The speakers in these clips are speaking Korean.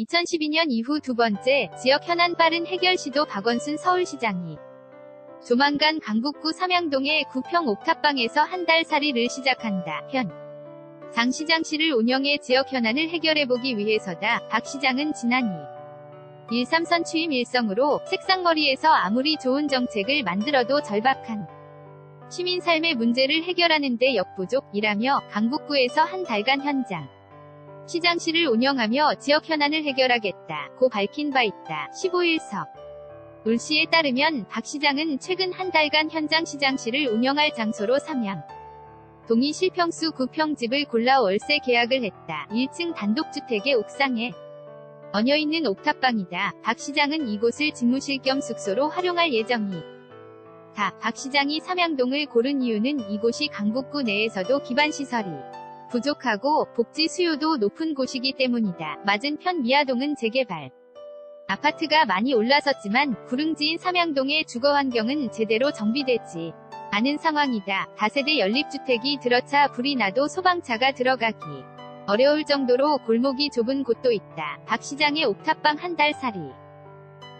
2012년 이후 두 번째 지역 현안 빠른 해결 시도 박원순 서울시장이 조만간 강북구 삼양동의 구평 옥탑방에서 한 달 살이를 시작한다. 현. 장 시장실을 운영해 지역 현안을 해결해보기 위해서다. 박 시장은 지난 2. 1.3선 취임 일성으로 색상머리에서 아무리 좋은 정책을 만들어도 절박한 시민 삶의 문제를 해결하는 데 역부족이라며 강북구에서 한 달간 현장 시장실을 운영하며 지역 현안을 해결하겠다. 고 밝힌 바 있다. 15일석 울시에 따르면 박 시장은 최근 한 달간 현장 시장실을 운영할 장소로 삼양 동이 실평수 구평집을 골라 월세 계약을 했다. 1층 단독주택의 옥상에 얹혀 있는 옥탑방이다. 박 시장은 이곳을 집무실 겸 숙소로 활용할 예정이. 다. 박 시장이 삼양동을 고른 이유는 이곳이 강북구 내에서도 기반시설이 부족하고 복지 수요도 높은 곳이기 때문이다. 맞은편 미아동은 재개발. 아파트가 많이 올라섰지만 구릉지인 삼양동의 주거 환경은 제대로 정비되지 않은 상황이다. 다세대 연립주택이 들어차 불이 나도 소방차가 들어가기 어려울 정도로 골목이 좁은 곳도 있다. 박 시장의 옥탑방 한 달 살이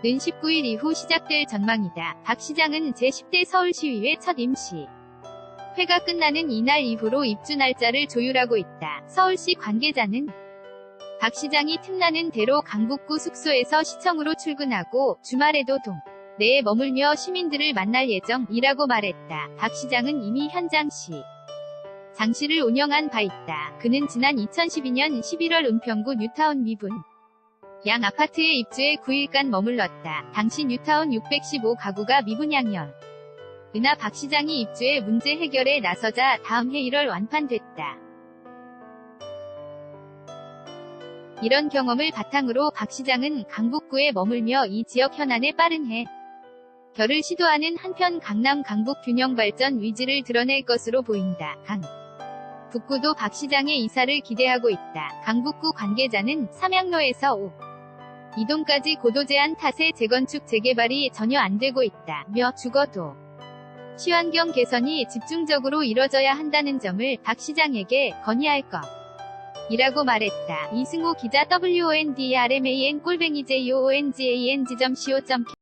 는 19일 이후 시작될 전망이다. 박 시장은 제10대 서울시의회 첫 임시 회가 끝나는 이날 이후로 입주 날짜를 조율하고 있다. 서울시 관계자는 박 시장이 틈나는 대로 강북구 숙소에서 시청으로 출근하고 주말에도 동 내에 머물며 시민들을 만날 예정이라고 말했다. 박 시장은 이미 현장 시 장실을 운영한 바 있다. 그는 지난 2012년 11월 은평구 뉴타운 미분 양 아파트에 입주해 9일간 머물렀다. 당시 뉴타운 615 가구가 미분양연. 은하 박 시장이 입주해 문제 해결에 나서자 다음 해 1월 완판됐다. 이런 경험을 바탕으로 박 시장은 강북구에 머물며 이 지역 현안에 빠른 해 결을 시도하는 한편 강남 강북 균형 발전 위지를 드러낼 것으로 보인다. 강 북구도 박 시장의 이사를 기대하고 있다. 강북구 관계자는 삼양로에서 5. 이동까지 고도 제한 탓에 재건축 재개발이 전혀 안 되고 있다 며 죽어도 시환경 개선이 집중적으로 이뤄져야 한다는 점을 박 시장에게 건의할 것. 이라고 말했다. 이승호 기자 WONDRMAN 꼴뱅이 JOONGANG.co.k